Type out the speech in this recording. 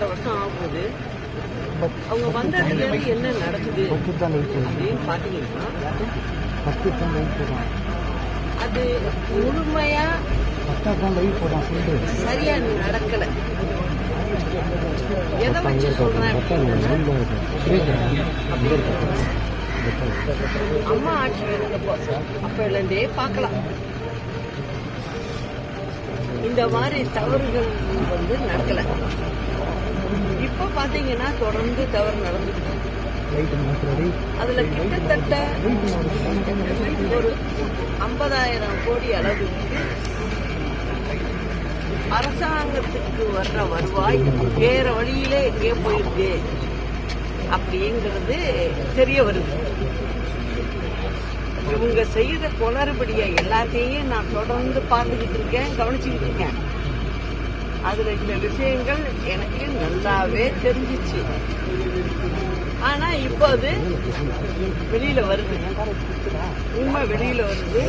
நாலரை வருஷம் ஆகுது அவங்க வந்ததுல இருந்து என்ன நடக்குது அப்படின்னு பாத்தீங்கன்னா அது முழுமையா சரியா நடக்கல. எதை வச்சு சொல்றேன் அம்மா ஆட்சி இருந்தப்போ அப்பல இருந்தே பார்க்கலாம். இந்த மாதிரி தவறுகள் வந்து நடக்கல. இப்ப பாத்தீங்கன்னா தொடர்ந்து தவறு நடந்துட்டு அதுல கிட்டத்தட்ட ஒரு ஐம்பதாயிரம் கோடி அளவுக்கு அரசாங்கத்துக்கு வர்ற வருவாய் வேற வழியிலே எங்கே போயிருக்கு அப்படிங்கிறது தெரிய வருது. இவங்க செய்த குளறுபடிய எல்லாத்தையும் நான் தொடர்ந்து பார்த்துக்கிட்டு இருக்கேன் கவனிச்சுக்கிட்டு இருக்கேன். அதில் சில விஷயங்கள் எனக்கு நல்லாவே தெரிஞ்சிச்சு. ஆனா இப்போது வெளியில வருது. உண்மை வெளியில வருது.